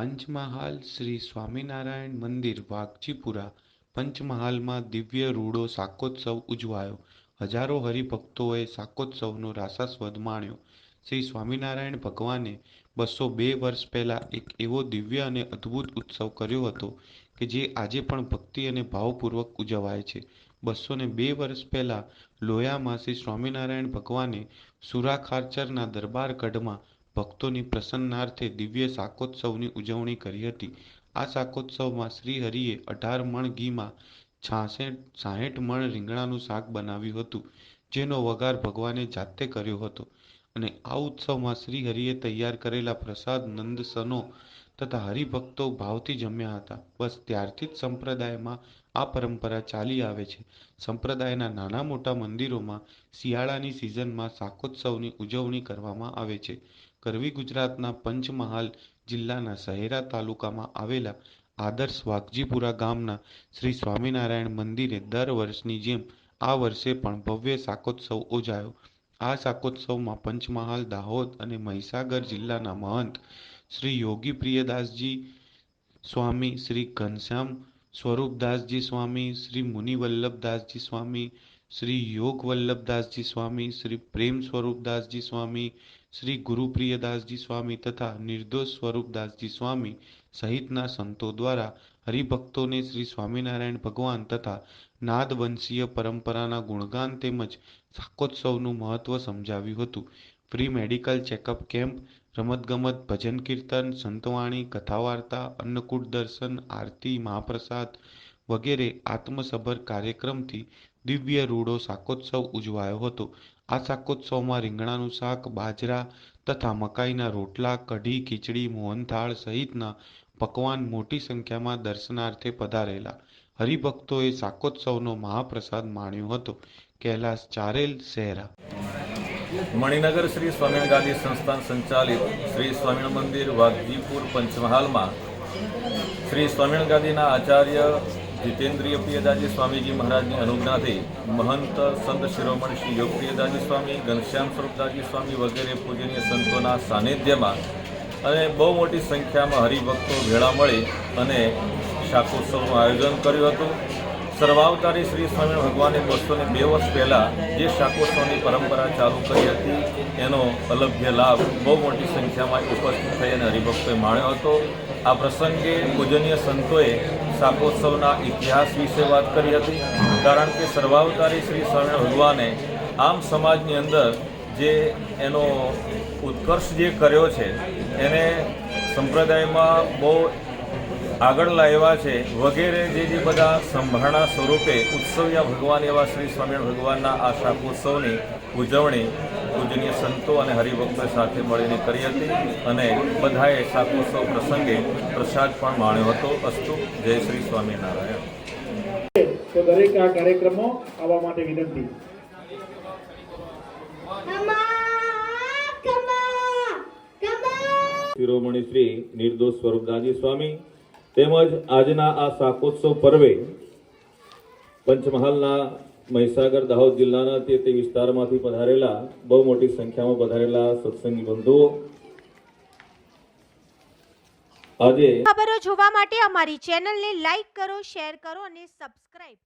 પંચમહાલ શ્રી સ્વામિનારાયણ મંદિર વાઘજીપુરા પંચમહાલમાં દિવ્ય રૂડો શાકોત્સવ ઉજવાયો. હજારો હરિભક્તોએ શાકોત્સવનો રાસાસ્વાદ માણ્યો. શ્રી સ્વામિનારાયણ ભગવાને બસો બે વર્ષ પહેલાં એક એવો દિવ્ય અને અદ્ભુત ઉત્સવ કર્યો હતો કે જે આજે પણ ભક્તિ અને ભાવપૂર્વક ઉજવાય છે. બસો ને બે વર્ષ પહેલાં લોયામાં શ્રી સ્વામિનારાયણ ભગવાને સુરાખારચરના દરબાર ગઢમાં ભક્તોની પ્રસન્નાર્થે દિવ્ય શાકોત્સવની ઉજવણી કરી હતી. આ શાકોત્સવમાં શ્રીહરિએ અઢાર મણ ઘીમાં છાસઠ સાહીઠ મણ રીંગણાનું શાક બનાવ્યું હતું, જેનો વઘાર ભગવાને જાતે કર્યો હતો. અને આ ઉત્સવમાં શ્રીહરિએ તૈયાર કરેલા પ્રસાદ નંદસનો તથા હરિભક્તો ભાવથી જમ્યા હતા. બસ ત્યારથી જ સંપ્રદાયમાં આ પરંપરા ચાલી આવે છે. સંપ્રદાયના નાના મોટા મંદિરોમાં શિયાળાની સિઝનમાં શાકોત્સવની ઉજવણી કરવામાં આવે છે. કરવી ગુજરાતના પંચમહાલ જિલ્લાના શહેરા તાલુકામાં આવેલા આદર્શ વાઘજીપુરા ગામના શ્રી સ્વામિનારાયણ મંદિરે દર વર્ષની જેમ આ વર્ષે પણ ભવ્ય શાકોત્સવ યોજાયો આ શાકોત્સવમાં પંચમહાલ, દાહોદ અને મહીસાગર જિલ્લાના મહંત શ્રી યોગી પ્રિયદાસજી સ્વામી, શ્રી ઘનશ્યામ સ્વરૂપદાસજી સ્વામી, શ્રી મુનિવલ્લભદાસજી સ્વામી, શ્રી યોગ વલ્લભદાસજી સ્વામી, શ્રી પ્રેમ સ્વરૂપદાસજી સ્વામી શ્રી ગુરુપ્રિયદાસજી સ્વામી તથા નિર્દોષ સ્વરૂપદાસજી સ્વામી સહિતના સંતો દ્વારા હરિભક્તોને શ્રી સ્વામિનારાયણ ભગવાન તથા નાદવંશીય પરંપરાના ગુણગાન તેમજ શાકોત્સવનું મહત્વ સમજાવ્યું હતું. ફ્રી મેડિકલ ચેકઅપ કેમ્પ, રમતગમત, ભજન કીર્તન, સંતવાણી કથા વાર્તા અન્નકૂટ દર્શન, આરતી, મહાપ્રસાદ વગેરે આત્મસભર કાર્યક્રમથી દિવ્ય રૂડો શાકોત્સવ ઉજવાયો હતો. આ શાકોત્સવમાં રીંગણાનું શાક, બાજરા તથા મકાઈના રોટલા, કઢી, ખીચડી, મોહનથાળ સહિતના પકવાન મોટી સંખ્યામાં દર્શનાર્થે પધારેલા. હરિભક્તોએ શાકોત્સવનો મહાપ્રસાદ માણ્યો હતો. કૈલાસ ચારેલ શહેરા મણિનગર શ્રી સ્વામિનારાયણ ગાંધી સંસ્થાન સંચાલિત શ્રી સ્વામિનારાયણ મંદિર વાઘજીપુર પંચમહાલમાં શ્રી સ્વામિનારાયણ ગાંધીના આચાર્ય જીતેન્દ્રિય પ્રિયદાજી સ્વામીજી મહારાજની અનુજ્ઞાથી મહંત સંત શિરોમણ શ્રી યોગપ્રિયદાજી સ્વામી, ઘનશ્યામ સ્વરૂપદાજી સ્વામી વગેરે પૂજનીય સંતોના સાનિધ્યમાં અને બહુ મોટી સંખ્યામાં હરિભક્તો ભેળા મળી અને શાકોત્સવનું આયોજન કર્યું હતું. સર્વાવતારી શ્રી સ્વામી ભગવાને બસો ને બે વર્ષ પહેલાં જે શાકોત્સવની પરંપરા ચાલુ કરી હતી, એનો અલભ્ય લાભ બહુ મોટી સંખ્યામાં ઉપસ્થિત થઈ અને હરિભક્તોએ માણ્યો હતો. આ પ્રસંગે પૂજનીય સંતોએ શાકોત્સવના ઇતિહાસ વિશે વાત કરી હતી. કારણ કે સર્વાવતારી શ્રી સ્વામિનારાયણ ભગવાને આમ સમાજની અંદર જે એનો ઉત્કર્ષ જે કર્યો છે, એને સંપ્રદાયમાં બહુ આગળ લાવ્યા છે. વગેરે જે જે બધા સંભાળણા સ્વરૂપે ઉત્સવ્યા ભગવાન એવા શ્રી સ્વામિનારાયણ ભગવાનના આ શાકોત્સવની ઉજવણી પૂજનીય સંતો અને હરિભક્તો સાથે મળીને કરી હતી અને બધાએ શાકોત્સવ પ્રસંગે પ્રસાદ પણ માણ્યો હતો. અસ્તુ જય શ્રી સ્વામિનારાયણ. તો દરેક આ કાર્યક્રમો આવવા માટે વિનંતી. શિરોમણી શ્રી નિર્દોષ સ્વરૂપદાસજી સ્વામી તેમજ આજના આ શાકોત્સવ પર્વે પંચમહાલના મહીસાગર દાહોદ જિલ્લાના તે તે વિસ્તારમાંથી પધારેલા બહુ મોટી સંખ્યામાં પધારેલા સત્સંગી બંધુઓ. આજે ખબરો જોવા માટે અમારી ચેનલને લાઈક કરો, શેર કરો અને સબસ્ક્રાઇબ